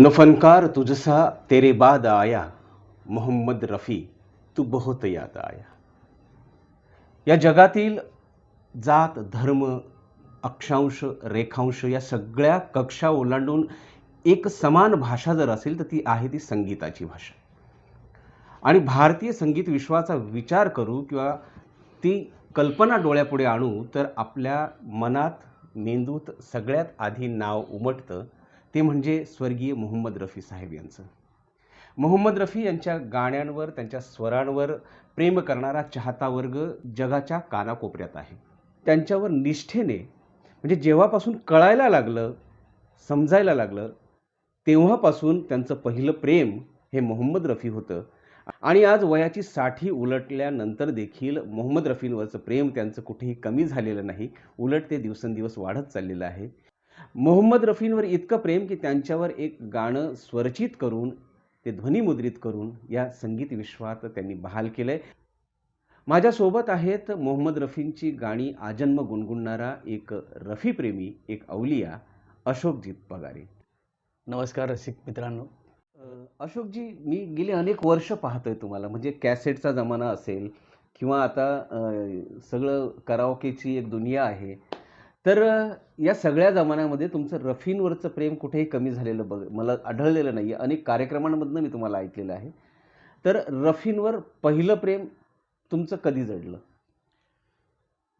न फनकार तुझसा तेरे बाद आया मोहम्मद रफी तू बहुत याद आया। या जगातील जात धर्म अक्षांश रेखांश या सगळ्या कक्षा ओलांडून एक समान भाषा जर असेल तर ती आहे ती संगीताची भाषा. आणि भारतीय संगीत विश्वाचा विचार करू किंवा ती कल्पना डोळ्यापुढे आणू तर आपल्या मनात मेंदूत सगळ्यात आधी नाव उमटतं ते म्हणजे स्वर्गीय मोहम्मद रफी साहेब यांचं. मोहम्मद रफी यांच्या गाण्यांवर त्यांच्या स्वरांवर प्रेम करणारा चाहता वर्ग जगाच्या कानाकोपऱ्यात आहे. त्यांच्यावर निष्ठेने म्हणजे जेव्हापासून कळायला लागलं समजायला लागलं तेव्हापासून त्यांचं पहिलं प्रेम हे मोहम्मद रफी होतं. आणि आज वयाची साठी उलटल्यानंतर देखील मोहम्मद रफींवरचं प्रेम त्यांचं कुठेही कमी झालेलं नाही. उलट ते दिवसेंदिवस वाढत चाललेलं आहे. मोहम्मद रफींवर इतकं प्रेम की त्यांच्यावर एक गाणं स्वरचित करून ते ध्वनिमुद्रित करून या संगीत विश्वात त्यांनी बहाल केलं आहे माझ्यासोबत आहेत मोहम्मद रफींची गाणी आजन्म गुणगुणणारा एक रफी प्रेमी एक अवलिया अशोकजीत पगारे. नमस्कार रसिक मित्रांनो. अशोकजी मी गेले अनेक वर्ष पाहतोय तुम्हाला म्हणजे कॅसेटचा जमाना असेल किंवा आता सगळं कराओकेची एक दुनिया आहे. तर या सगळ्या जमान्यामध्ये तुमचं रफीनवरचं प्रेम कुठेही कमी झालेलं बघ मला आढळलेलं नाही आहे अनेक कार्यक्रमांमधनं मी तुम्हाला ऐकलेलं आहे. तर रफीनवर पहिलं प्रेम तुमचं कधी जडलं?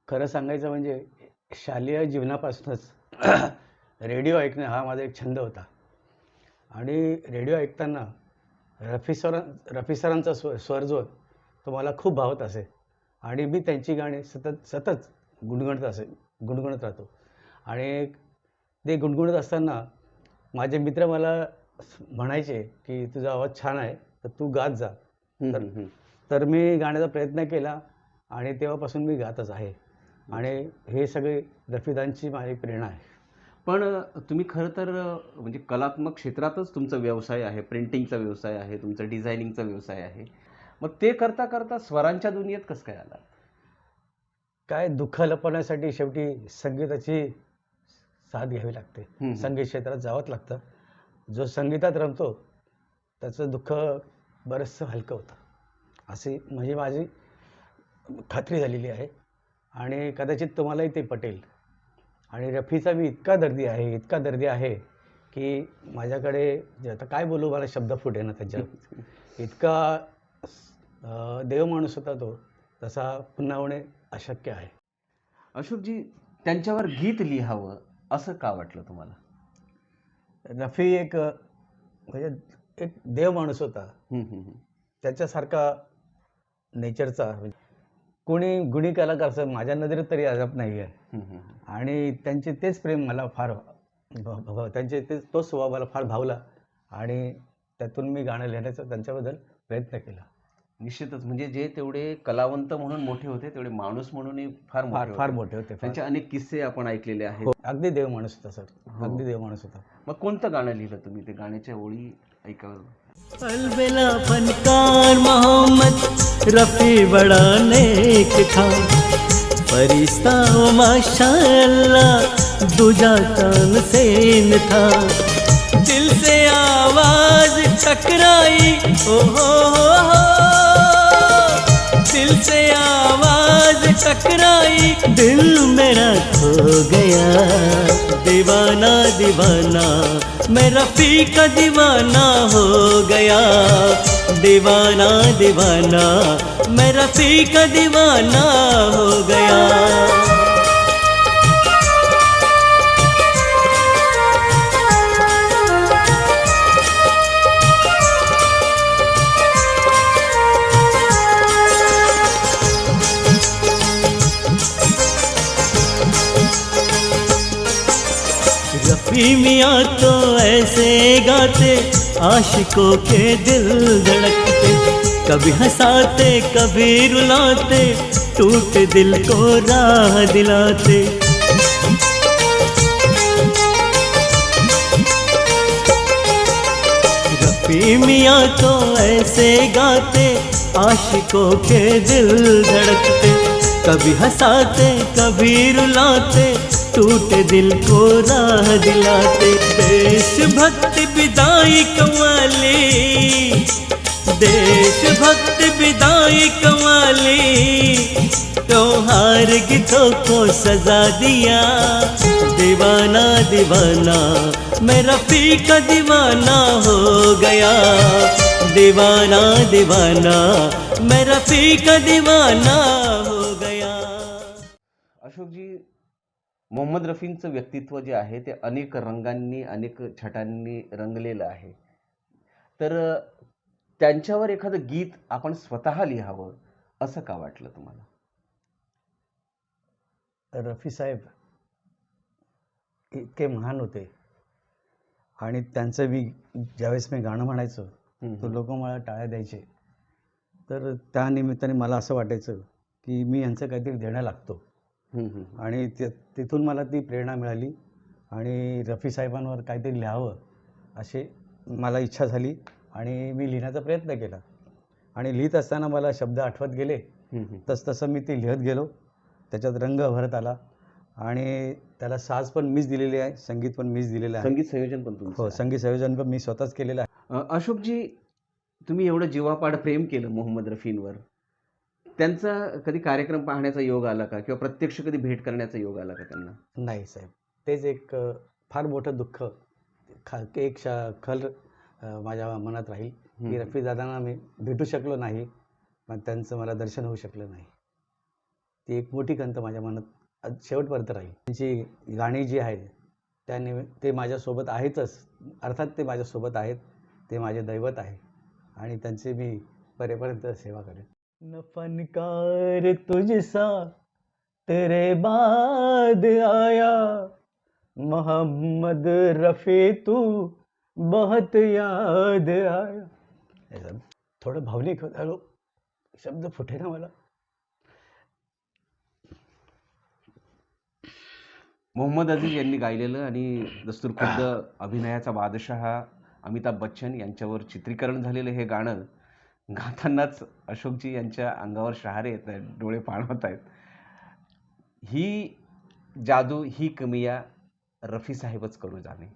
खरं सांगायचं म्हणजे शालेय जीवनापासूनच रेडिओ ऐकणे हा माझा एक छंद होता. आणि रेडिओ ऐकताना रफी सर रफी सरांचा स्व स्वर जो तो मला खूप भावत असे. आणि मी त्यांची गाणी सतत सतत गुणगुणत असे. गुणगुणत राहतो. आणि ते गुणगुणत असताना माझे मित्र मला म्हणायचे की तुझा आवाज छान आहे तर तू गात जा. तर-. तर मी गाण्याचा प्रयत्न केला आणि तेव्हापासून मी गातच आहे. आणि हे सगळे रफीदांची माझी प्रेरणा आहे. पण तुम्ही खरं तर म्हणजे कलात्मक क्षेत्रातच तुमचा व्यवसाय आहे प्रिंटिंगचा व्यवसाय आहे तुमचा डिझायनिंगचा व्यवसाय आहे. मग ते करता करता स्वरांच्या दुनियेत कसं काय आला? काय दुःख लपवण्यासाठी शेवटी संगीताची साथ घ्यावी लागते. संगीत क्षेत्रात जावंच लागतं. जो संगीतात रमतो त्याचं दुःख बरंचसं हलकं होतं. अशी म्हणजे माझी खात्री झालेली आहे. आणि कदाचित तुम्हालाही ते पटेल. आणि रफीचा मी इतका दर्दी आहे इतका दर्दी आहे की माझ्याकडे आता काय बोलू मला शब्द फुटे ना त्याच्यात. इतका देव माणूस होता तो. तसा पुन्हा अशक्य आहे. अशोकजी त्यांच्यावर गीत लिहावं असं का वाटलं तुम्हाला? रफी एक म्हणजे एक देव माणूस होता. त्याच्यासारखा नेचरचा कोणी गुणी कलाकार असं माझ्या नजरेत तरी अजब नाही आहे. आणि त्यांचे तेच प्रेम मला फार त्यांचे ते तोच स्वभाव मला फार भावला. आणि त्यातून मी गाणं लिहिण्याचा त्यांच्याबद्दल प्रयत्न केला. निश्चितच. म्हणजे जे तेवढे कलावंत म्हणून मोठे होते तेवढे माणूस म्हणूनही फार फार मोठे फार होते. मोठे होते फार. त्यांचे अनेक किस्से आपण ऐकलेले आहेत. हो, अगदी देव माणूस होता सर. हो. अगदी देव माणूस होता. मग कोणतं गाणं लिहिलं तुम्ही? ते गाण्याच्या ओळी ऐकावं अलबेला फनकार मोहम्मद रफी बड़ा नेक था फरिश्ता ओ माशाअल्लाह दूजा चांद सेन था दिल से आवाज टकराई ओ हो हो हो। टकराई दिल मेरा खो गया। दीवाना दीवाना मैं रफी का दीवाना हो गया। दीवाना दीवाना मैं रफी का दीवाना हो गया। मियाँ तो ऐसे गाते आशिकों के दिल धड़कते। कभी हंसाते कभी रुलाते टूट दिल को राह दिलाते। रफी मियाँ तो ऐसे गाते आशिकों के दिल धड़कते। कभी हंसाते, कभी रुलाते, टूटे दिल को राह दिलाते। देशभक्ति विदाई कवाली देशभक्ति विदाई कवाली त्योहार गीतों को सजा दिया। दीवाना दीवाना, मैं रफ़ी का दीवाना हो गया। दीवाना दीवाना, मैं रफ़ी का दीवाना हो अशोकजी मोहम्मद रफींचं व्यक्तित्व जे आहे ते अनेक रंगांनी अनेक छटांनी रंगलेलं आहे तर त्यांच्यावर एखादं गीत आपण स्वतः लिहावं असं का वाटलं तुम्हाला रफी साहेब इतके महान होते आणि त्यांचं मी ज्यावेळेस मी गाणं म्हणायचो तर हम्म. लोक मला टाळ्या द्यायचे तर त्या निमित्ताने मला असं वाटायचं की मी यांचं काहीतरी देणं लागतो. आणि ते तिथून मला ती प्रेरणा मिळाली आणि रफी साहेबांवर काहीतरी लिहावं अशी मला इच्छा झाली आणि मी लिहिण्याचा प्रयत्न केला. आणि लिहित असताना मला शब्द आठवत गेले. हम्म, हम्म. तस तसं मी ते लिहत गेलो. त्याच्यात रंग भरत आला आणि त्याला साज पण मीच दिलेली आहे संगीत पण मीच दिलेलं आहे. संगीत संयोजन पण हो. संगीत संयोजन पण मी स्वतःच केलेलं आहे. अशोकजी तुम्ही एवढं जीवापाड प्रेम केलं मोहम्मद रफींवर. त्यांचा कधी कार्यक्रम पाहण्याचा योग आला का? किंवा प्रत्यक्ष कधी भेट करण्याचा योग आला का त्यांना? नाही साहेब. तेच एक अ, फार मोठं दुःख खा एक शा खल अ, माझ्या मनात राहील की हम्म. रफी दादांना मी भेटू शकलो नाही पण त्यांचं मला दर्शन होऊ शकलं नाही. ती एक मोठी खंत माझ्या मनात आज शेवटपर्यंत राहील. त्यांची गाणी जी आहेत त्या निमि ते माझ्यासोबत आहेतच. अर्थात ते माझ्यासोबत आहेत ते माझे दैवत आहे आणि त्यांची मी परेपर्यंत सेवा करेन. न फनकार तुझसा तेरे बाद आया। मोहम्मद रफी तू बहुत याद आया। हे थोडं भावनिक होत आलो शब्द फुटे ना मला. मोहम्मद अजीज यांनी गायलेलं आणि दस्तूरखुद्द अभिनयाचा बादशहा अमिताभ बच्चन यांच्यावर चित्रीकरण झालेलं हे गाणं गातानाच अशोकजी यांच्या अंगावर शहारे येत आहेत डोळे पाणवत आहेत. ही जादू ही कमिया रफी साहेबच करू जाणे.